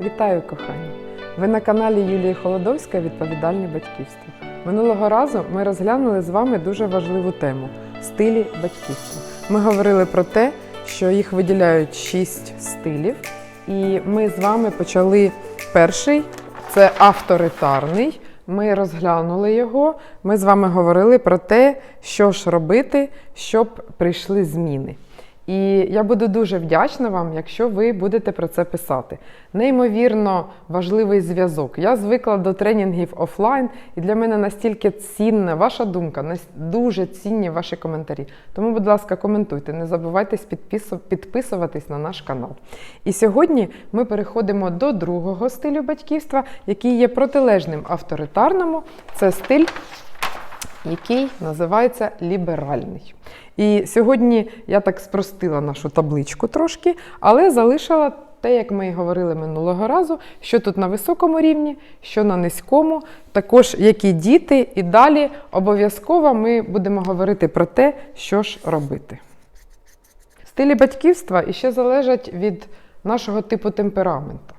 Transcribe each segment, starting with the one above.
Вітаю, кохані! Ви на каналі Юлії Холодовська Відповідальне батьківство. Минулого разу ми розглянули з вами дуже важливу тему стилі батьківства. Ми говорили про те, що їх виділяють шість стилів, і ми з вами почали перший це авторитарний. Ми розглянули його. Ми з вами говорили про те, що ж робити, щоб прийшли зміни. І я буду дуже вдячна вам, якщо ви будете про це писати. Неймовірно важливий зв'язок. Я звикла до тренінгів офлайн, і для мене настільки цінна ваша думка, дуже цінні ваші коментарі. Тому, будь ласка, коментуйте, не забувайте підписуватись на наш канал. І сьогодні ми переходимо до другого стилю батьківства, який є протилежним авторитарному. Це стиль який називається ліберальний. І сьогодні я так спростила нашу табличку трошки, але залишила те, як ми і говорили минулого разу, що тут на високому рівні, що на низькому, також які діти, і далі обов'язково ми будемо говорити про те, що ж робити. Стилі батьківства іще залежать від нашого типу темпераменту.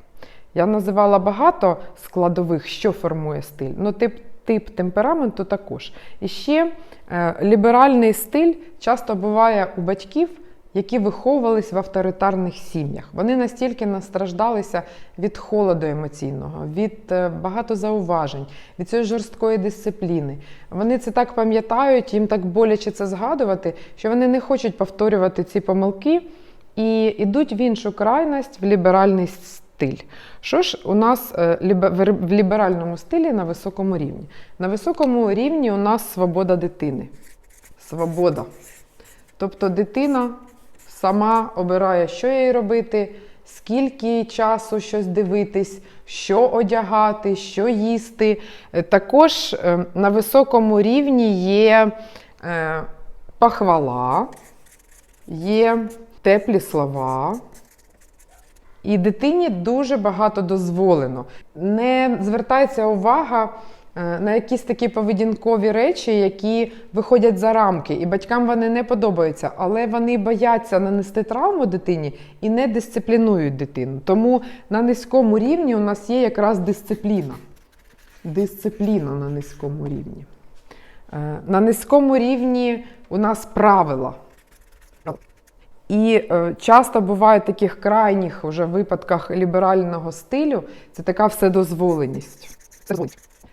Я називала багато складових, що формує стиль. Ну, тип, тип темпераменту також. І ще е, ліберальний стиль часто буває у батьків, які виховувались в авторитарних сім'ях. Вони настільки настраждалися від холоду емоційного, від е, багато зауважень, від цієї жорсткої дисципліни. Вони це так пам'ятають, їм так боляче це згадувати, що вони не хочуть повторювати ці помилки і йдуть в іншу крайність, в ліберальний стиль. Що ж у нас е, в ліберальному стилі на високому рівні? На високому рівні у нас свобода дитини. Свобода. Тобто дитина сама обирає, що їй робити, скільки часу щось дивитись, що одягати, що їсти. Е, Також е, на високому рівні є похвала, є теплі слова. І дитині дуже багато дозволено. Не звертається увага е, на якісь такі поведінкові речі, які виходять за рамки, і батькам вони не подобаються, але вони бояться нанести травму дитині і не дисциплінують дитину. Тому на низькому рівні у нас є якраз дисципліна. Дисципліна на низькому рівні. Е, На низькому рівні у нас правила. І е, часто буває в таких крайніх уже випадках ліберального стилю це така вседозволеність.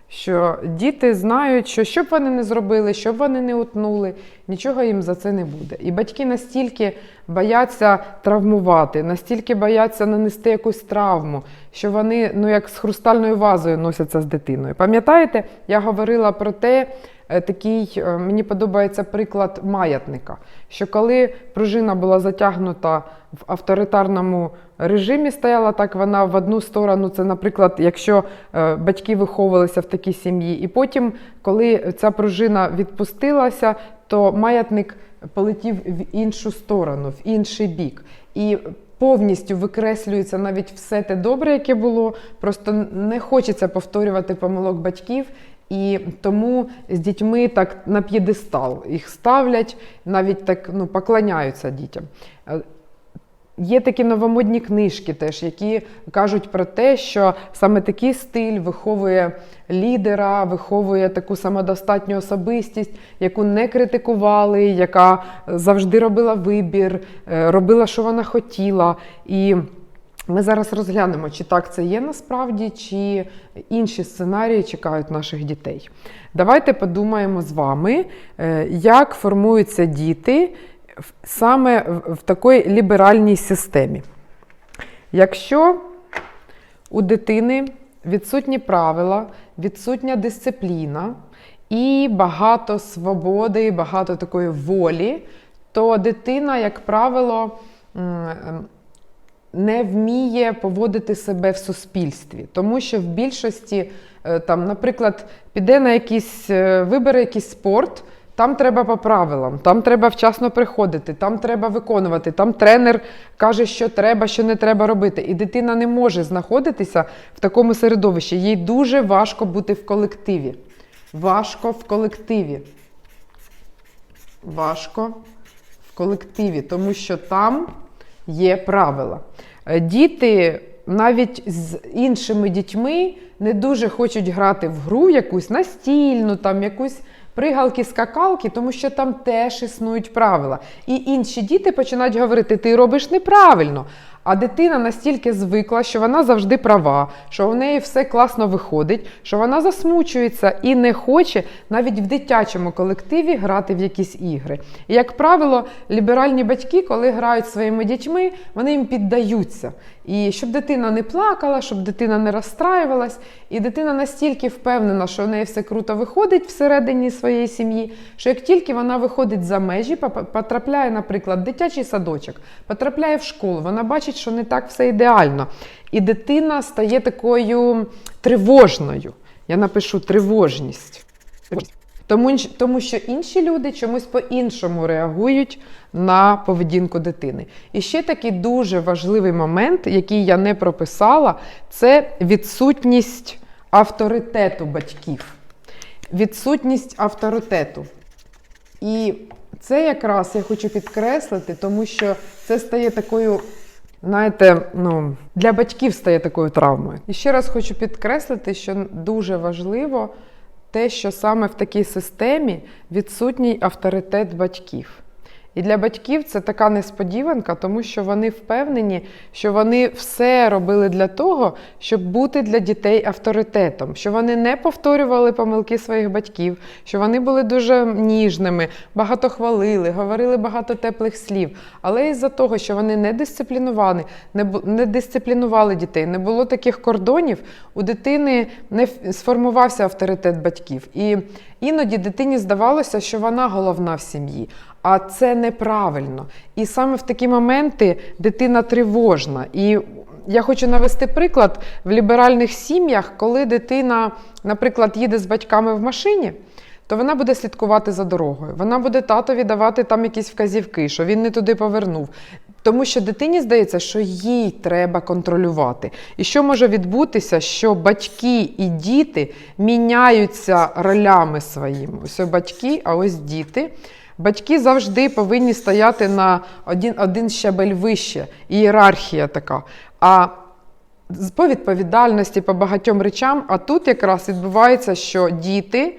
Що діти знають, що що б вони не зробили, що б вони не утнули, нічого їм за це не буде. І батьки настільки бояться травмувати, настільки бояться нанести якусь травму, що вони ну як з хрустальною вазою носяться з дитиною. Пам'ятаєте, я говорила про те, такий е, мені подобається приклад маятника. Що коли пружина була затягнута в авторитарному режимі, стояла так вона в одну сторону. Це, наприклад, якщо е, батьки виховувалися в такій сім'ї, і потім, коли ця пружина відпустилася, то маятник полетів в іншу сторону, в інший бік. І повністю викреслюється навіть все те добре, яке було. Просто не хочеться повторювати помилок батьків. І тому з дітьми так на п'єдестал їх ставлять, навіть так ну, поклоняються дітям. Е, Є такі новомодні книжки, теж, які кажуть про те, що саме такий стиль виховує лідера, виховує таку самодостатню особистість, яку не критикували, яка завжди робила вибір, е, робила, що вона хотіла. І ми зараз розглянемо, чи так це є насправді, чи інші сценарії чекають наших дітей. Давайте подумаємо з вами, е, як формуються діти саме в- такій ліберальній системі. Якщо у дитини відсутні правила, відсутня дисципліна і багато свободи, багато такої волі, то дитина, як правило, не вміє поводити себе в суспільстві, тому що в більшості, е, там, наприклад, піде на якийсь, е, вибере якийсь спорт. Там треба по правилам, там треба вчасно приходити, там треба виконувати. Там тренер каже, що треба, що не треба робити. І дитина не може знаходитися в такому середовищі. Їй дуже важко бути в колективі. Важко в колективі. Важко в колективі, тому що там є правила. Е, Діти навіть з іншими дітьми не дуже хочуть грати в гру якусь настільну, там якусь пригалки, скакалки, тому що там теж існують правила. І інші діти починають говорити: ти робиш неправильно. А дитина настільки звикла, що вона завжди права, що в неї все класно виходить, що вона засмучується і не хоче навіть в дитячому колективі грати в якісь ігри. І, як правило, ліберальні батьки, коли грають своїми дітьми, вони їм піддаються. І щоб дитина не плакала, щоб дитина не розстраювалась, і дитина настільки впевнена, що в неї все круто виходить всередині своєї сім'ї, що як тільки вона виходить за межі, потрапляє, наприклад, в дитячий садочок, потрапляє в школу, вона бачить, що не так все ідеально. І дитина стає такою тривожною. Я напишу тривожність. Тому, тому що інші люди чомусь по-іншому реагують на поведінку дитини. І ще такий дуже важливий момент, який я не прописала, це відсутність авторитету батьків. Відсутність авторитету. І це якраз я хочу підкреслити, тому що це стає такою, знаєте, ну, для батьків стає такою травмою. І ще раз хочу підкреслити, що дуже важливо те, що саме в такій системі відсутній авторитет батьків. І для батьків це така несподіванка, тому що вони впевнені, що вони все робили для того, щоб бути для дітей авторитетом, що вони не повторювали помилки своїх батьків, що вони були дуже ніжними, багато хвалили, говорили багато теплих слів. Але із-за того, що вони не дисципліновані, не, не дисциплінували дітей, не було таких кордонів, у дитини не сформувався авторитет батьків. І іноді дитині здавалося, що вона головна в сім'ї. А це неправильно. І саме в такі моменти дитина тривожна. І я хочу навести приклад в ліберальних сім'ях, коли дитина, наприклад, їде з батьками в машині. То вона буде слідкувати за дорогою. Вона буде татові давати там якісь вказівки, що він не туди повернув. Тому що дитині здається, що їй треба контролювати. І що може відбутися, що батьки і діти міняються ролями своїми. Ось батьки, а ось діти. Батьки завжди повинні стояти на один, один щабель вище, ієрархія така. А по відповідальності, по багатьом речам, а тут якраз відбувається, що діти.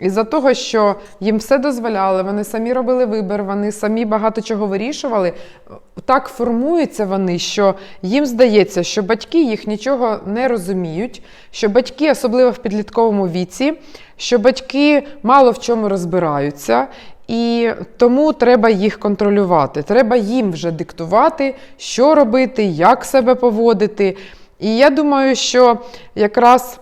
Із-за того, що їм все дозволяли, вони самі робили вибір, вони самі багато чого вирішували. Так формуються вони, що їм здається, що батьки їх нічого не розуміють, що батьки, особливо в підлітковому віці, що батьки мало в чому розбираються, і тому треба їх контролювати. Треба їм вже диктувати, що робити, як себе поводити. І я думаю, що якраз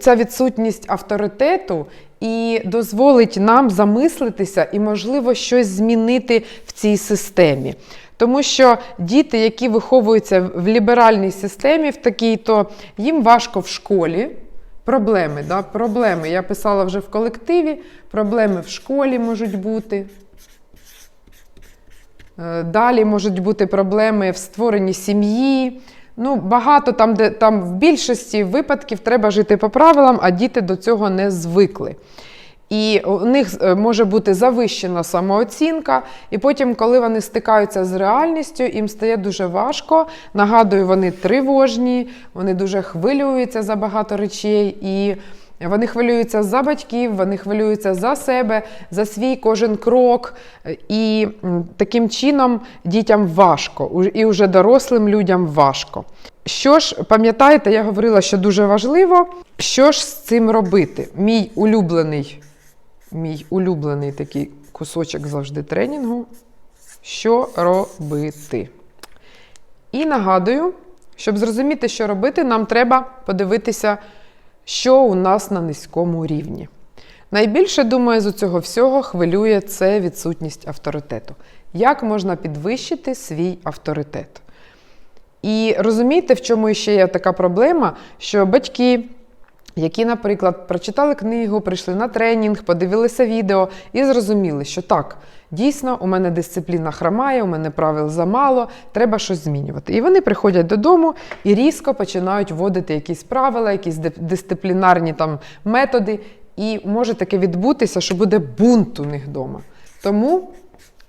ця відсутність авторитету і дозволить нам замислитися і, можливо, щось змінити в цій системі. Тому що діти, які виховуються в ліберальній системі, в такій, то їм важко в школі. Проблеми, да? проблеми. Я писала вже в колективі, проблеми в школі можуть бути. Е, Далі можуть бути проблеми в створенні сім'ї. Ну, багато там, де там в більшості випадків треба жити по правилам, а діти до цього не звикли. І у них е, може бути завищена самооцінка, і потім, коли вони стикаються з реальністю, їм стає дуже важко. Нагадую, вони тривожні, вони дуже хвилюються за багато речей. І вони хвилюються за батьків, вони хвилюються за себе, за свій кожен крок. І таким чином дітям важко, і вже дорослим людям важко. Що ж, пам'ятаєте, я говорила, що дуже важливо, що ж з цим робити? Мій улюблений, мій улюблений такий кусочок завжди тренінгу. Що робити? І нагадую, щоб зрозуміти, що робити, нам треба подивитися, що у нас на низькому рівні. Найбільше, думаю, з цього всього хвилює це відсутність авторитету. Як можна підвищити свій авторитет? І розумієте, в чому ще є така проблема, що батьки, які, наприклад, прочитали книгу, прийшли на тренінг, подивилися відео і зрозуміли, що так, дійсно, у мене дисципліна хромає, у мене правил замало, треба щось змінювати. І вони приходять додому і різко починають вводити якісь правила, якісь дисциплінарні там методи. І може таке відбутися, що буде бунт у них вдома. Тому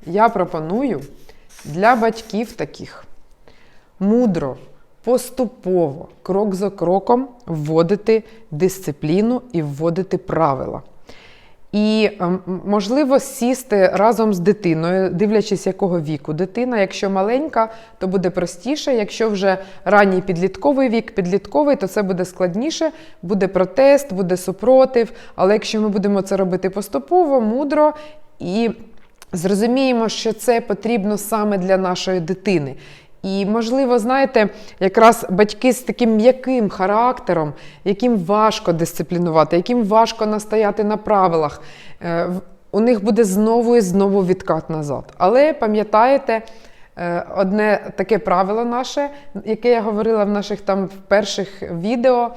я пропоную для батьків таких мудро, поступово, крок за кроком вводити дисципліну і вводити правила. І ем, можливо сісти разом з дитиною, дивлячись, якого віку дитина. Якщо маленька, то буде простіше. Якщо вже ранній підлітковий вік, підлітковий, то це буде складніше, буде протест, буде супротив. Але якщо ми будемо це робити поступово, мудро і зрозуміємо, що це потрібно саме для нашої дитини. І, можливо, знаєте, якраз батьки з таким м'яким характером, яким важко дисциплінувати, яким важко настояти на правилах, е, у них буде знову і знову відкат назад. Але пам'ятаєте, е, одне таке правило наше, яке я говорила в наших там перших відео.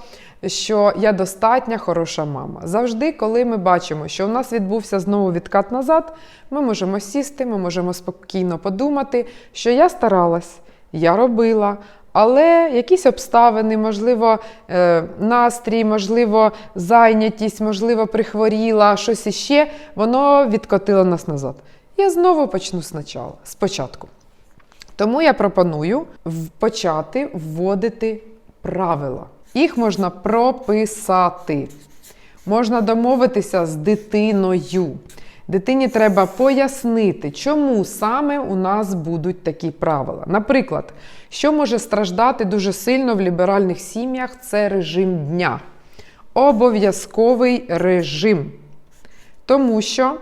Що я достатня хороша мама. Завжди, коли ми бачимо, що у нас відбувся знову відкат назад, ми можемо сісти, ми можемо спокійно подумати, що я старалась, я робила, але якісь обставини, можливо, е, настрій, можливо, зайнятість, можливо, прихворіла, щось іще, воно відкотило нас назад. Я знову почну спочатку. спочатку. Тому я пропоную почати вводити правила. Їх можна прописати. Можна домовитися з дитиною. Дитині треба пояснити, чому саме у нас будуть такі правила. Наприклад, що може страждати дуже сильно в ліберальних сім'ях це режим дня. Обов'язковий режим. Тому що,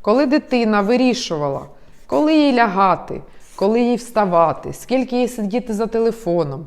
коли дитина вирішувала, коли їй лягати, коли їй вставати, скільки їй сидіти за телефоном,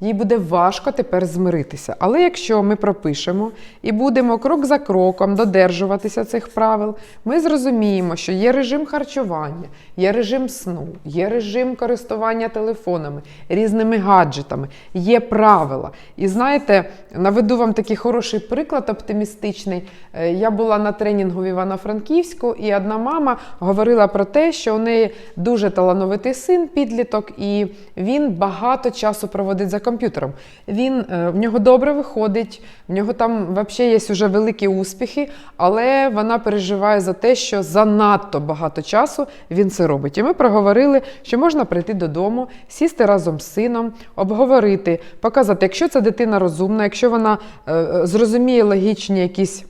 їй буде важко тепер змиритися. Але якщо ми пропишемо і будемо крок за кроком додержуватися цих правил, ми зрозуміємо, що є режим харчування, є режим сну, є режим користування телефонами, різними гаджетами, є правила. І знаєте, наведу вам такий хороший приклад оптимістичний. Е, Я була на тренінгу в Івано-Франківську, і одна мама говорила про те, що у неї дуже талановитий син, підліток, і він багато часу проводить за комп'ютером. Він е, в нього добре виходить, в нього там взагалі є вже великі успіхи, але вона переживає за те, що занадто багато часу він це робить. І ми проговорили, що можна прийти додому, сісти разом з сином, обговорити, показати, якщо ця дитина розумна, якщо вона е, е, зрозуміє логічні якісь.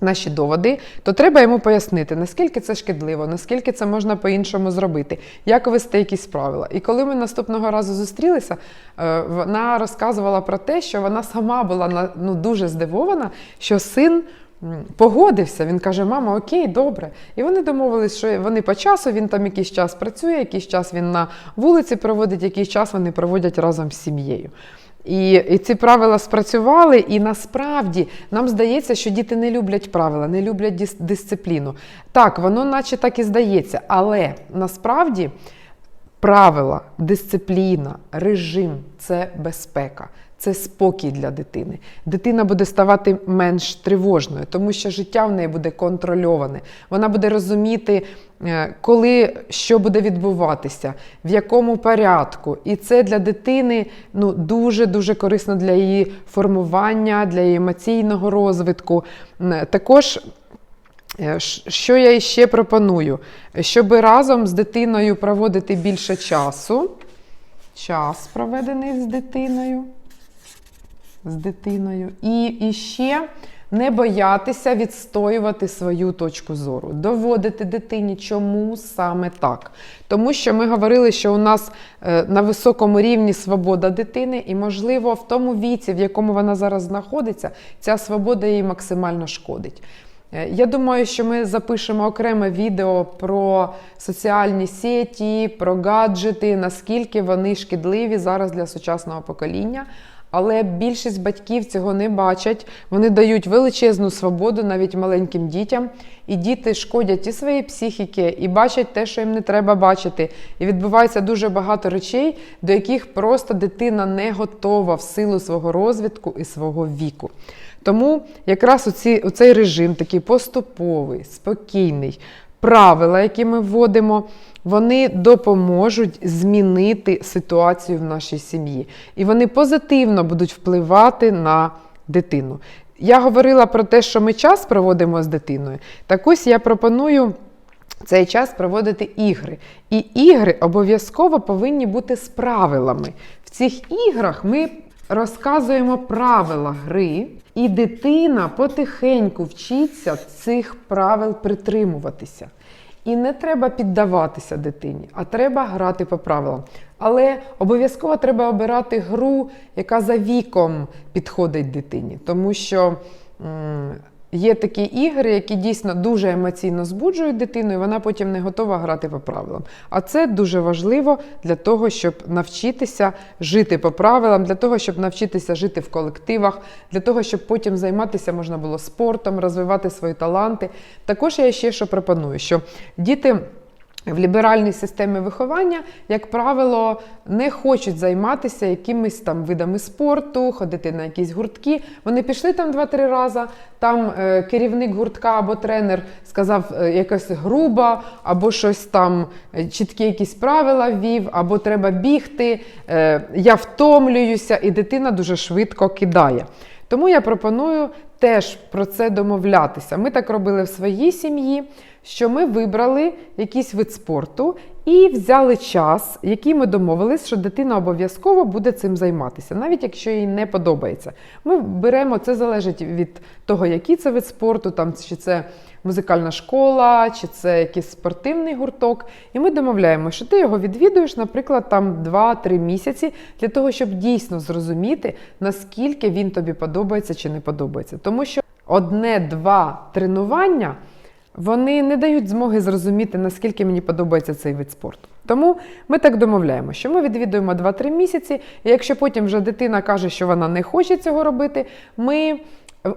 Наші доводи, то треба йому пояснити, наскільки це шкідливо, наскільки це можна по-іншому зробити, як вести якісь правила. І коли ми наступного разу зустрілися, е, вона розказувала про те, що вона сама була ну, дуже здивована, що син погодився. Він каже: Мама, окей, добре. І вони домовились, що вони по часу, він там якийсь час працює, якийсь час він на вулиці проводить, якийсь час вони проводять разом з сім'єю. І, і ці правила спрацювали, і насправді нам здається, що діти не люблять правила, не люблять дис- дисципліну. Так, воно наче так і здається, але насправді правила, дисципліна, режим це безпека. Це спокій для дитини. Дитина буде ставати менш тривожною, тому що життя в неї буде контрольоване. Вона буде розуміти, е, коли що буде відбуватися, в якому порядку. І це для дитини ну, дуже дуже корисно для її формування, для її емоційного розвитку. Також Що я ще пропоную? Щоб разом з дитиною проводити більше часу. Час проведений з дитиною. З дитиною. І, і ще не боятися відстоювати свою точку зору, доводити дитині, чому саме так. Тому що ми говорили, що у нас е, на високому рівні свобода дитини, і, можливо, в тому віці, в якому вона зараз знаходиться, ця свобода їй максимально шкодить. Е, Я думаю, що ми запишемо окреме відео про соціальні сеті, про гаджети, наскільки вони шкідливі зараз для сучасного покоління. Але більшість батьків цього не бачать. Вони дають величезну свободу навіть маленьким дітям, і діти шкодять і своїй психіки, і бачать те, що їм не треба бачити. І відбувається дуже багато речей, до яких просто дитина не готова в силу свого розвитку і свого віку. Тому якраз оці, оцей режим такий поступовий, спокійний, правила, які ми вводимо, вони допоможуть змінити ситуацію в нашій сім'ї. І вони позитивно будуть впливати на дитину. Я говорила про те, що ми час проводимо з дитиною. Так ось я пропоную цей час проводити ігри. І ігри обов'язково повинні бути з правилами. В цих іграх ми розказуємо правила гри, і дитина потихеньку вчиться цих правил притримуватися. І не треба піддаватися дитині, а треба грати по правилам. Але обов'язково треба обирати гру, яка за віком підходить дитині, тому що. Є такі ігри, які дійсно дуже емоційно збуджують дитину, і вона потім не готова грати по правилам. А це дуже важливо для того, щоб навчитися жити по правилам, для того, щоб навчитися жити в колективах, для того, щоб потім займатися можна було спортом, розвивати свої таланти. Також я ще що пропоную, що діти. В ліберальній системі виховання, як правило, не хочуть займатися якимись там видами спорту, ходити на якісь гуртки. Вони пішли там два-три рази. Там е, керівник гуртка або тренер сказав е, якось грубо, або щось там е, чіткі якісь правила ввів, або треба бігти. Е, я втомлююся, і дитина дуже швидко кидає. Тому я пропоную теж про це домовлятися. Ми так робили в своїй сім'ї, що ми вибрали якийсь вид спорту і взяли час, який ми домовились, що дитина обов'язково буде цим займатися, навіть якщо їй не подобається. Ми беремо це залежить від того, який це вид спорту, там чи це музикальна школа, чи це якийсь спортивний гурток. І ми домовляємо, що ти його відвідуєш, наприклад, там 2-3 місяці для того, щоб дійсно зрозуміти, наскільки він тобі подобається чи не подобається. Тому що одне-два тренування. Вони не дають змоги зрозуміти, наскільки мені подобається цей вид спорту. Тому ми так домовляємо, що ми відвідуємо 2-3 місяці, і якщо потім вже дитина каже, що вона не хоче цього робити, ми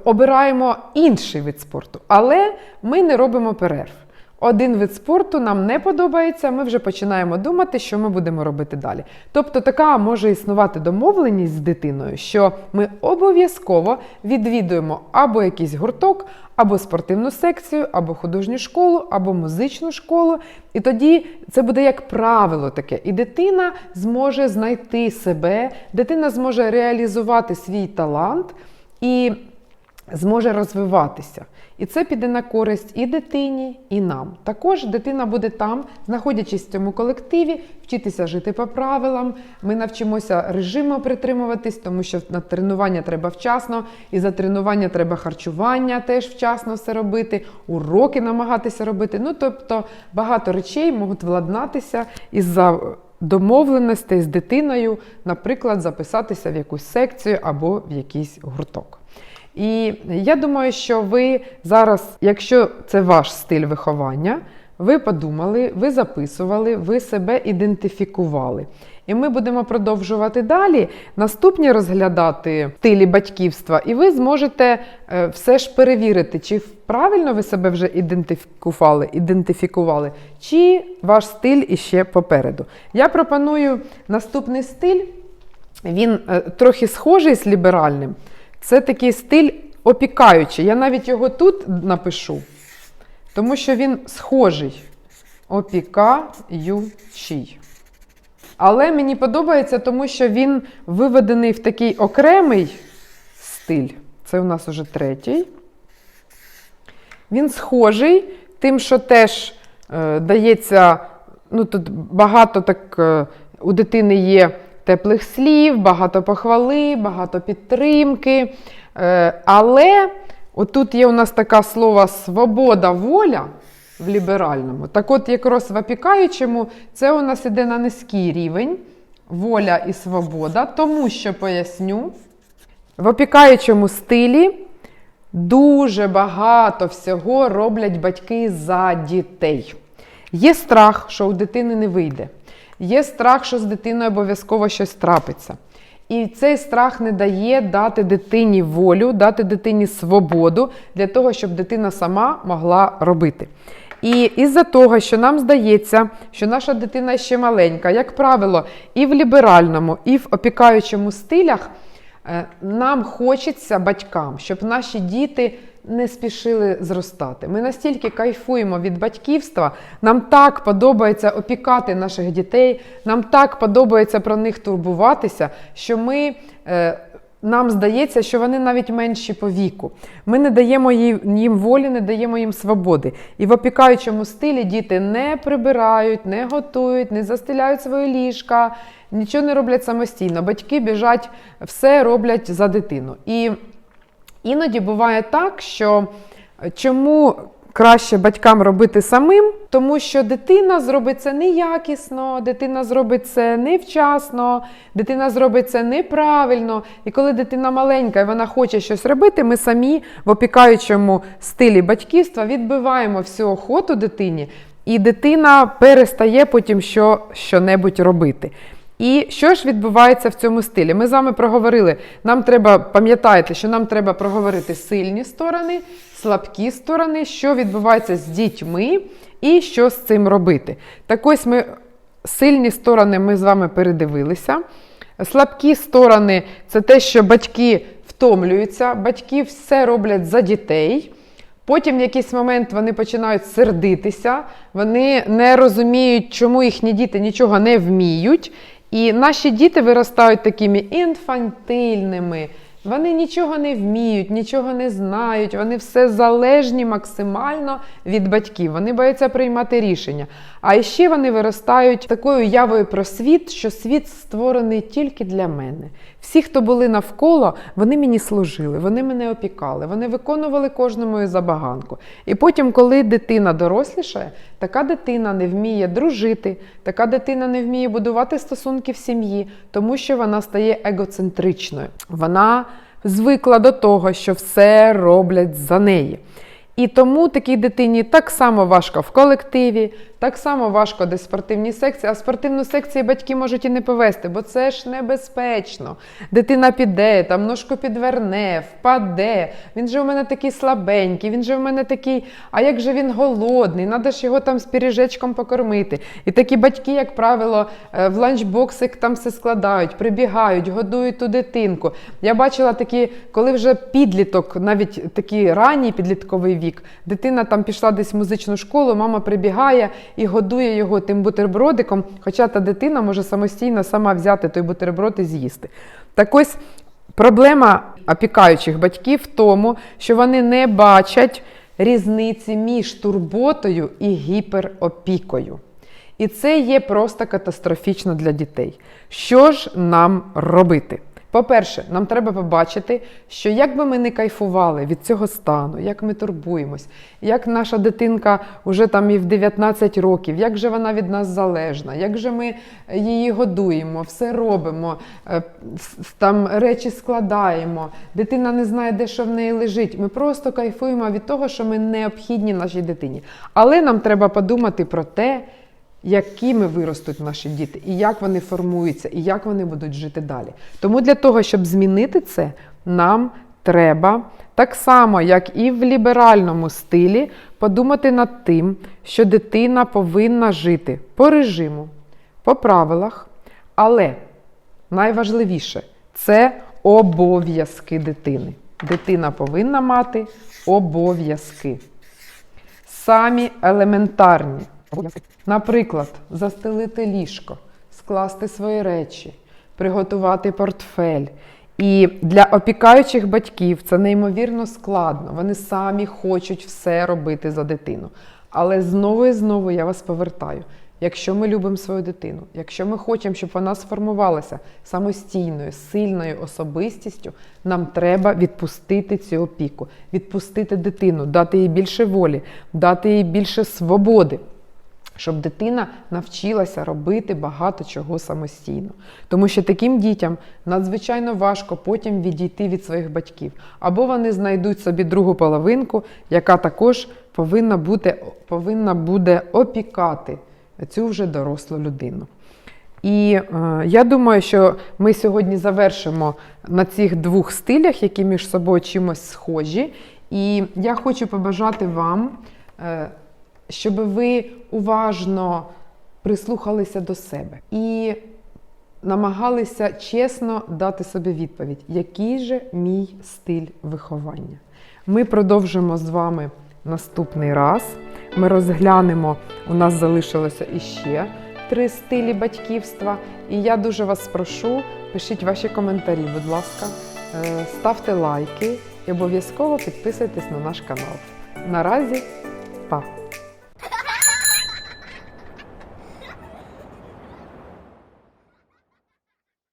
обираємо інший вид спорту, але ми не робимо перерв. Один вид спорту нам не подобається, ми вже починаємо думати, що ми будемо робити далі. Тобто така може існувати домовленість з дитиною, що ми обов'язково відвідуємо або якийсь гурток, або спортивну секцію, або художню школу, або музичну школу. І тоді це буде як правило таке. І дитина зможе знайти себе, дитина зможе реалізувати свій талант і зможе розвиватися. І це піде на користь і дитині, і нам. Також дитина буде там, знаходячись в цьому колективі, вчитися жити по правилам. Ми навчимося режиму притримуватись, тому що на тренування треба вчасно, і за тренування треба харчування теж вчасно все робити, уроки намагатися робити. Ну тобто багато речей можуть владнатися із-за домовленостей з дитиною, наприклад, записатися в якусь секцію або в якийсь гурток. І я думаю, що ви зараз, якщо це ваш стиль виховання, ви подумали, ви записували, ви себе ідентифікували. І ми будемо продовжувати далі наступні розглядати стилі батьківства, і ви зможете е, все ж перевірити, чи правильно ви себе вже ідентифікували, ідентифікували, чи ваш стиль іще попереду. Я пропоную наступний стиль. Він е, трохи схожий з ліберальним. Це такий стиль опікаючий. Я навіть його тут напишу, тому що він схожий. Опікаючий. Але мені подобається, тому що він виведений в такий окремий стиль. Це у нас уже третій. Він схожий, тим, що теж е, дається, ну тут багато так е, у дитини є теплих слів, багато похвали, багато підтримки. Е, але отут є у нас така слова свобода, воля в ліберальному. Так от, якраз в опікаючому, це у нас іде на низький рівень воля і свобода, тому що поясню, в опікаючому стилі. Дуже багато всього роблять батьки за дітей. Є страх, що у дитини не вийде. Є страх, що з дитиною обов'язково щось трапиться. І цей страх не дає дати дитині волю, дати дитині свободу для того, щоб дитина сама могла робити. І із-за того, що нам здається, що наша дитина ще маленька, як правило, і в ліберальному, і в опікаючому стилях. Е, нам хочеться батькам, щоб наші діти не спішили зростати. Ми настільки кайфуємо від батьківства, нам так подобається опікати наших дітей, нам так подобається про них турбуватися, що ми е, нам здається, що вони навіть менші по віку. Ми не даємо їм волі, не даємо їм свободи. І в опікаючому стилі діти не прибирають, не готують, не застеляють свої ліжка, нічого не роблять самостійно. Батьки біжать, все роблять за дитину. І іноді буває так, що чому краще батькам робити самим, тому що дитина зробить це неякісно, дитина зробить це невчасно, дитина зробить це неправильно. І коли дитина маленька і вона хоче щось робити, ми самі в опікаючому стилі батьківства відбиваємо всю охоту дитині, і дитина перестає потім що, що-небудь робити. І що ж відбувається в цьому стилі? Ми з вами проговорили. Нам треба, пам'ятайте, що нам треба проговорити сильні сторони, слабкі сторони, що відбувається з дітьми і що з цим робити. Так ось ми сильні сторони ми з вами передивилися. Слабкі сторони це те, що батьки втомлюються, батьки все роблять за дітей. Потім в якийсь момент вони починають сердитися, вони не розуміють, чому їхні діти нічого не вміють. І наші діти виростають такими інфантильними. Вони нічого не вміють, нічого не знають, вони все залежні максимально від батьків. Вони бояться приймати рішення. А ще вони виростають такою явою про світ, що світ створений тільки для мене. Всі, хто були навколо, вони мені служили, вони мене опікали, вони виконували кожну мою забаганку. І потім, коли дитина дорослішає, така дитина не вміє дружити, така дитина не вміє будувати стосунки в сім'ї, тому що вона стає егоцентричною. Вона звикла до того, що все роблять за неї. І тому такій дитині так само важко в колективі, так само важко десь в спортивній секції, а спортивну секцію батьки можуть і не повести, бо це ж небезпечно. Дитина піде, там ножку підверне, впаде. Він же у мене такий слабенький, він же у мене такий, а як же він голодний, треба ж його там з пиріжечком покормити. І такі батьки, як правило, е, в ланчбоксик там все складають, прибігають, годують ту дитинку. Я бачила такі, коли вже підліток, навіть такий ранній підлітковий вік, дитина там пішла десь в музичну школу, мама прибігає і годує його тим бутербродиком, хоча та дитина може самостійно сама взяти той бутерброд і з'їсти. Так ось проблема опікаючих батьків в тому, що вони не бачать різниці між турботою і гіперопікою. І це є просто катастрофічно для дітей. Що ж нам робити? По-перше, нам треба побачити, що як би ми не кайфували від цього стану, як ми турбуємось, як наша дитинка вже там і в 19 років, як же вона від нас залежна, як же ми її годуємо, все робимо, е, там речі складаємо, дитина не знає, де що в неї лежить. Ми просто кайфуємо від того, що ми необхідні нашій дитині. Але нам треба подумати про те, якими виростуть наші діти, і як вони формуються, і як вони будуть жити далі. Тому для того, щоб змінити це, нам треба так само, як і в ліберальному стилі, подумати над тим, що дитина повинна жити по режиму, по правилах, але найважливіше це обов'язки дитини. Дитина повинна мати обов'язки. Самі елементарні. Наприклад, застелити ліжко, скласти свої речі, приготувати портфель. І для опікаючих батьків це неймовірно складно. Вони самі хочуть все робити за дитину. Але знову і знову я вас повертаю. Якщо ми любимо свою дитину, якщо ми хочемо, щоб вона сформувалася самостійною, сильною особистістю, нам треба відпустити цю опіку, відпустити дитину, дати їй більше волі, дати їй більше свободи щоб дитина навчилася робити багато чого самостійно. Тому що таким дітям надзвичайно важко потім відійти від своїх батьків. Або вони знайдуть собі другу половинку, яка також повинна, бути, повинна буде опікати цю вже дорослу людину. І е, я думаю, що ми сьогодні завершимо на цих двох стилях, які між собою чимось схожі. І я хочу побажати вам, е, щоб ви уважно прислухалися до себе і намагалися чесно дати собі відповідь, який же мій стиль виховання. Ми продовжимо з вами наступний раз. Ми розглянемо, у нас залишилося іще три стилі батьківства. І я дуже вас прошу, пишіть ваші коментарі, будь ласка. е, ставте лайки і обов'язково підписуйтесь на наш канал. Наразі па!